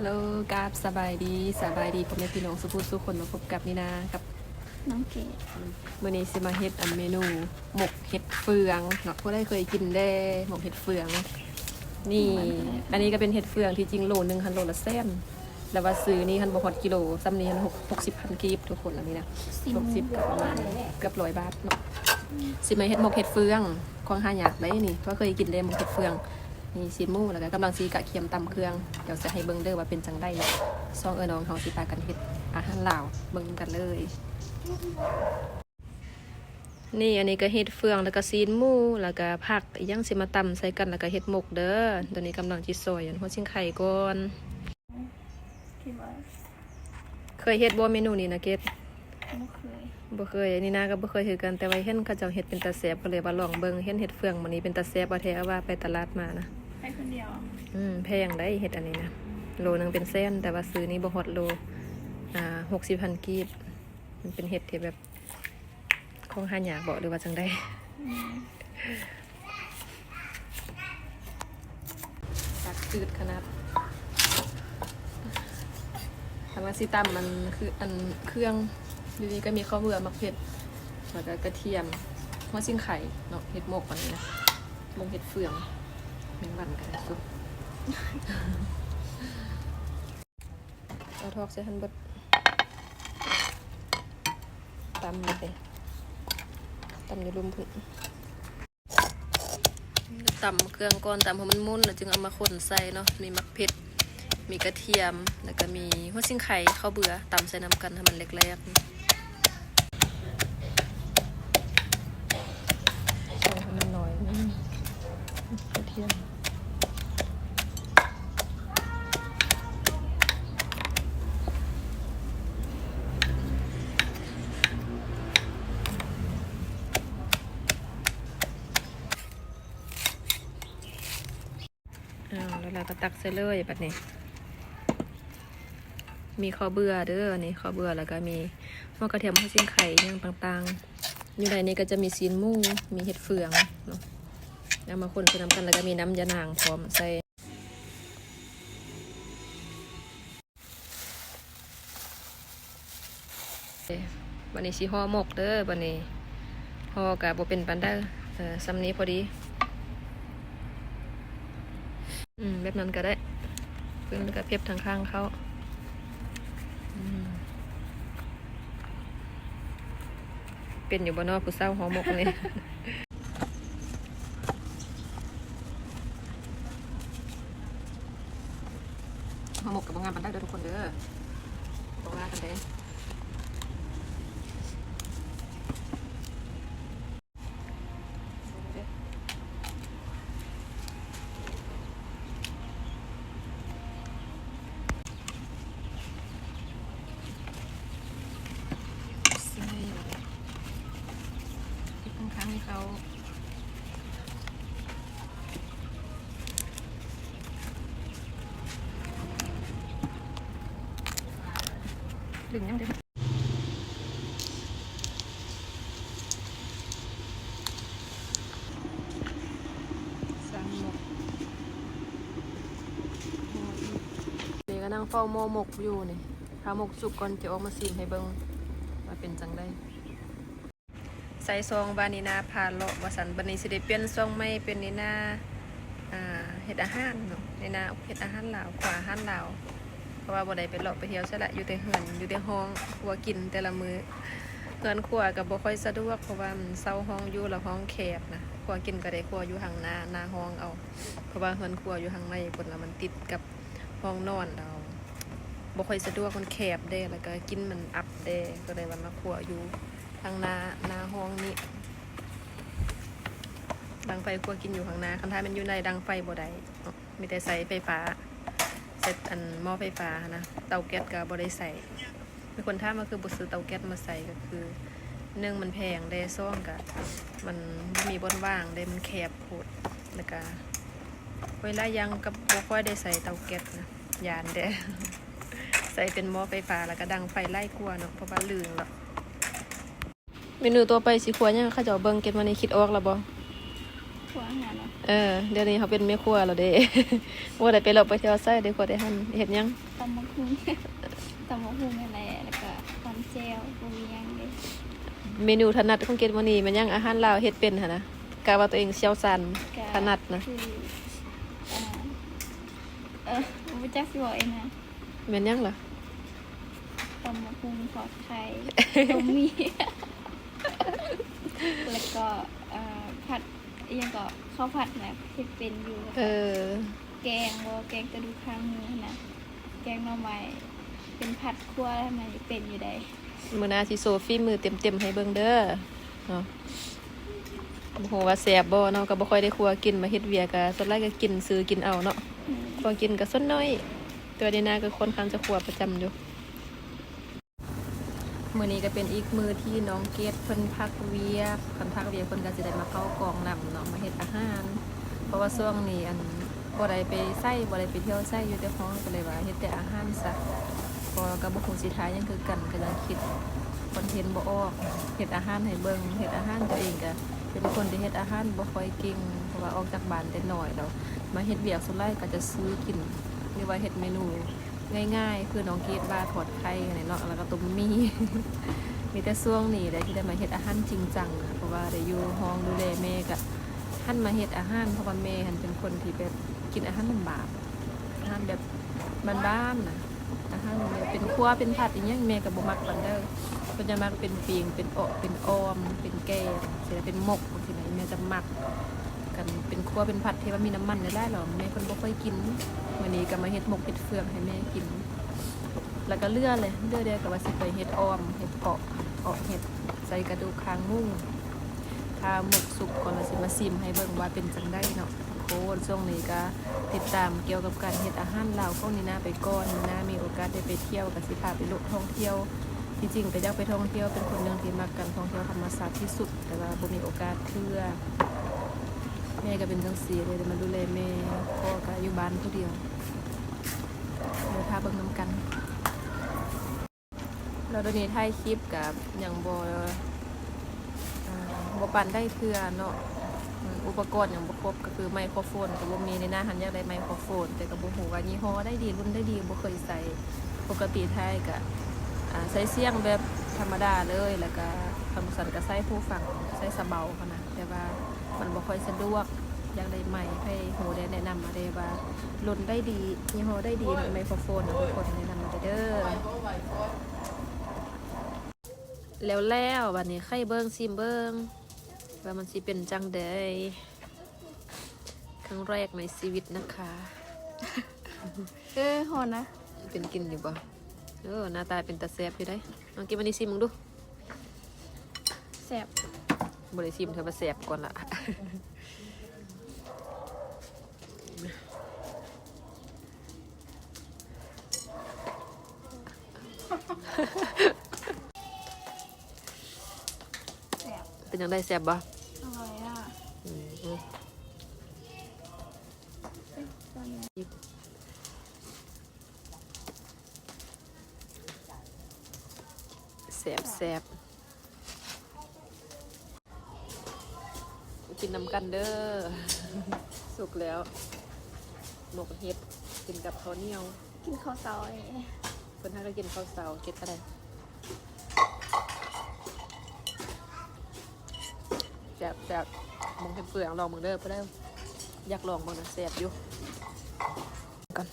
ฮัลโหลกราบสบายดีสบายดีพ่อแม่พี่น้องสุภูสุคนมาพบกับนินากับน้องเกดมื้อนี้สิมาเฮ็ดอันเมนูหมกเห็ดเฟืองเนาะผู้ได้เคยกินได้หมกเห็ดเฟือง นี่ อันนี้ก็เป็นเห็ดเฟืองที่จริงโลนึงคันโลละแสนแล้วว่าซื้อนี่คันบ่ฮอดกิโลซ้ำนี้คัน6 60พันกีบทุกคนอันนี้นะซิม60ก็ประมาณเกือบ100บาทเนาะสิมาเฮ็ดหมกเห็ดเฟืองของหาอยากได้นี่เพราะเคยกินได้หมกเห็ดเฟือง นี่ซีนหมูแล้วก็กำลังซีกะเคียมตำเครื่อง เดี๋ยวจะให้เบิ่งเด้อว่าเป็นจังได้เนาะซองเออน้องเฮาสิพากันเฮ็ดอาหารลาวเบิ่งกันเลย นี่อันนี้ก็เฮ็ดเฟืองแล้วก็ซีนหมูแล้วก็ผักอีหยังสิมาตำใส่กันแล้วก็เฮ็ดหมกเด้อตอนนี้กำลังจิซอยอันหัวชิงไข่ก่อนคิดว่าเคยเฮ็ดบ่เมนูนี้นะเกดไม่เคย บ่เคยอันนี้นาก็บ่เคยเฮ็ดกันแต่ว่าเห็นเขาเจ้าเฮ็ดเป็นตาแซ่บก็เลยว่าลองเบิ่งเห็นเฮ็ดเฟืองมื้อนี้เป็นตาแซ่บว่าแท้เอาว่าไปตลาดมานะไปคนเดียวอืมแพงได้เห็ดอันนี้นะโลนึงเป็นเส้นแต่ว่าซื้อนี่บ่ฮอดโลอ่าหกสิบพันกีบมันเป็นเห็ดที่แบบของหายากบอกหรือว่าจังได้ตักจืดขนาดทำมาซิตัมมันคืออันเครื่อง อยู่นี่ก็มีข้าวเบื่อมักเผ็ดแล้วก็กระเทียมหัวซิ่งไข่เนาะเห็ดหมกอันนี้นะมงเห็ดเฟืองแมงวันกันสุดเอาทอกใส่หันบดตำเลยตำอยู่รุมพึ่งตำเครื่องก่อนตำให้มันมุนแล้วจึงเอามาคนใส่เนาะมีมักเผ็ดมีกระเทียมแล้วก็มีหัวซิ่งไข่ข้าวเบื่อตำใส่น้ำกันให้มันเล็กๆใส่ให้มันหน่อยนึงกระเทียม อ้าว แล้วเราก็ตักใส่เลยแบบนี้ มีข้าวเบื่อเด้อนี่ข้าวเบื่อแล้วก็มีหม้อกระเทียมข้าวเสียงไข่อย่างต่างๆ อยู่ในนี้ก็จะมีซีนมูมีเห็ดเฟืองเนาะเอามาคนใส่น้ำกันแล้วก็มีน้ำยานางพร้อมใส่วันนี้สิห่อหมกเด้อวันนี้ห่อกับบเป็นปันเด้อเออซ้ำนี้พอดี อืมแบบนั้นก็ได้เพื่อนก็เพียบทางข้างเขาเป็นอยู่บนนอกผู้เศร้าหอหมกนี่อหมกกับบางงานปันได้เด้อทุกคนเด้อบอกว่ากันเด้อใส่ที่ข้างๆให้เขา ดึงยังเดียวนี่ก็นั่งเฝ้าโมหมกอยู่นี่ถ้าหมกสุกก่อนจะออกมาซีนให้เบิงว่าเป็นจังได้ใส่ซองบานินาพาเละวสันบันนี้สิได้เปลี่ยนซองไม่เป็นนีนาอ่าเฮ็ดอาหารเนาะนีนาเฮ็ดอาหารลาวขวาอาหารลาว ราะว่าบ่ได้ไปเลาะไปเที่ยวซะละอยู่แต่เฮือนอยู่แต่ห้องครัวกินแต่ละมือเฮือนครัวก็บ่ค่อยสะดวกเพราะว่ามันเซาห้องอยู่แล้วห้องแคบนะครัวกินก็ได้ครัวอยู่ข้างหน้าหน้าห้องเอา เพราะว่าเฮือนครัวอยู่ข้างในพุ่นแล้วมันติดกับห้องนอนเราบ่ค่อยสะดวกมันแคบเด้แล้วก็กินมันอับเด้ก็เลยว่ามาครัวอยู่ทางหน้าหน้าห้องนี้ดังไฟครัวกินอยู่ข้างหน้าคันท้ายมันอยู่ในดังไฟบ่ได้มีแต่ใช้ไฟฟ้า เซตอันหม้อไฟฟ้านะเตาแก๊สก็บ่ได้ใส่มีคนถามาคือบ่ซื้อเตาแก๊สมาใส่ก็คือหนึ่งมันแพงได้ซ่องก็มันมีบนว่างได้มันแคบโพดแล้วก็เวลายังกับบ่ค่อยได้ใส่เตาแก๊สนะยานเด้ใส่เป็นหม้อไฟฟ้าแล้วก็ดังไฟไล่กลัวเนาะเพราะว่าลืมแล้วเมนูตัวไปสิคัวยังเขาเจะเบิ่งเก็บมาในคิดออกแล้วบ่ วรัวอาหารเนาะเออเดี๋ยวนี้เขาเป็นแม่ครัวแล้วเด้ว่าได้ไปเราไปเที่ยวไส้ได้ขวได้หันเห็นยังตำมะฮุ่งตำมะฮุ่งอะไรแล้วก็ตำเจลบะหมี่ย่างเด้เมนูถนัดของเกดวันนี้มันยังอาหารลาวเฮ็ดเป็นหั่นนะกะว่าตัวเองเชี่ยวชาญก็ถนัดนะคืออ่าเออบ่จักสิบอกเองนะแม่นยังล่ะตำมะฮุ่งทอดไข่บะหมี่แล้วก็อ่าผัด อีหยังก็ข้าวผัดนะเฮ็ดเป็นอยู่เออ แกงบ่แกงกระดูกข้างหมูนะแกงหน่อไม้เป็นผัดคั่วแล้วมันเป็นอยู่ได้มื้อหน้าสิโซฟีมือเต็มๆให้เบิ่งเด้อเนาะบ่ฮู้ว่าแซ่บบ่เนาะก็บ่ค่อยได้ครัวกินมาเฮ็ดเวียกก็ส่วนหลายก็กินซื้อกินเอาเนาะอืมครัวกินก็ส่วนน้อย ตัวนี้นาก็ค่อนข้างจะครัวประจำอยู่ มือนี้ก็เป็นอีกมือที่น้องเกดเพิ่นพักเวียกคันพักเวียกเพิ่นก็สิได้มาเข้ากองนำเนาะมาเฮ็ดอาหาร เพราะว่าช่วงนี้อันบ่ได้ไปไส้บ่ได้ไปเที่ยวไส้อยู่แต่ห้องก็เลยว่าเฮ็ดแต่อาหารซะพอก็บ่คงสิทายยังคือกันก็ยังคิดคอนเทนต์บ่ออกเฮ็ดอาหารให้เบิ่งเฮ็ดอาหารตัวเองก็เป็นคนที่เฮ็ดอาหารบ่ค่อยเก่งเพราะว่าออกจากบ้านแต่น้อยแล้วมาเฮ็ดเวียกสุดท้ายก็จะซื้อกินหรือว่าเฮ็ดเมนู ง่ายๆ คือน้องเกดบาทอดไข่อะไรเนาะแล้วก็ตุ้มมี่มีแต่ช่วงนี้แหละที่ได้มาเฮ็ดอาหารจริงจังอะเพราะว่าได้อยู่ห้องดูแลแม่ก็ท่านมาเฮ็ดอาหารเพราะว่าแม่หันเป็นคนที่แบบกินอาหารลำบากอาหารแบบบ้านๆนะอาหารแบบเป็นครัวเป็นผัดอย่างเงี้ยแม่ก็บ่มักปานเด้อเพิ่นจะมักเป็นปีงเป็นออกเป็นออมเป็นแกงสิได้เป็นหมกบางทีแม่จะมัก กันเป็นครัวเป็นผัดที่ว่ามีน้ำมันได้หรอแม่เพิ่นบ่ค่อยกินวันนี้ก็มาเฮ็ดหมกเฮ็ดเฟืองให้แม่กิน แล้วก็เลือเลยเลือเดียวกับว่าสิไปเฮ็ดออมเฮ็ดเกาะเกาะเฮ็ดใส่กระดูกคางมุ้งถ้าหมกสุกก่อนเราสิมาซิมให้เบิ่งว่าเป็นจังได้เนาะโคตรช่วงนี้ก็ติดตามเกี่ยวกับการเฮ็ดอาหารลาวพวกนี้นะไปก่อนนะมีโอกาสได้ไปเที่ยวกับสิพาไปลุท่องเที่ยวที่จริงก็อยากไปท่องเที่ยวเป็นคนหนึงที่มักการท่องเที่ยวธรรมศาสตร์ที่สุด แต่ว่าบ่มีโอกาสเทื่อ แม่ก็เป็นจังซี่เลยได้มาดูแลแม่พ่อก็อยู่บ้านผู้เดียวเดี๋ยวพาเบิ่งนํกัน เราตอนนี้ถ่ายคลิปกับหยังบอบ่ปันได้เทื่อเนาะอุปกรณ์อย่างบครบก็คือไมโครโฟนก็บ่มีในหน้าหันอยากได้ไมโครโฟน แต่ก็บ่ฮู้ว่ายี่ห้อได้ดีรุ่นได้ดีบ่เคยใส่ปกติไทยก็อ่าใช้เสียงแบบธรรมดาเลยแล้วก็คำสั่นก็ใส่ผู้ฟังใส่สเบาเขานะแต่ว่า มันบ่ค่อยสะดวกอยากได้ไมค์ให้โหได้แนะนำมาได้ว่ารุ่นได้ดียี่ห้อได้ดีไมโครโฟนนะทุกคนแนะนำมาเด้อแล้วแล้ววันนี้ไข่เบิ้งซิมเบิ้งว่ามันสิเป็นจังเดยครั้งแรกในชีวิตนะคะเออหอนนะ เป็นกินอยู่บ่เออหน้าตาเป็นตาแซบอยู่ได้ลองกินวันนี้ซิมมึงดูแซ่บ บ่ได้ซิมเธอมาแซบก่อนละแซ่บเป็นยังได้แซบบ่อร่อยอะอืมเอ้ยตอนนี้แซบแซบ กินน้ำกันเด้อ สุกแล้ว หมกเห็ดกินกับข้าวเหนียว กินข้าวซอยเพิ่นให้ก็กินข้าวเสาเก็ดอะไรแซ่บแซ่บมองเห็นเปลือกลองมึงเด้อเพื่อนอยากลองมึงนะแซ่บอยู่ก่อน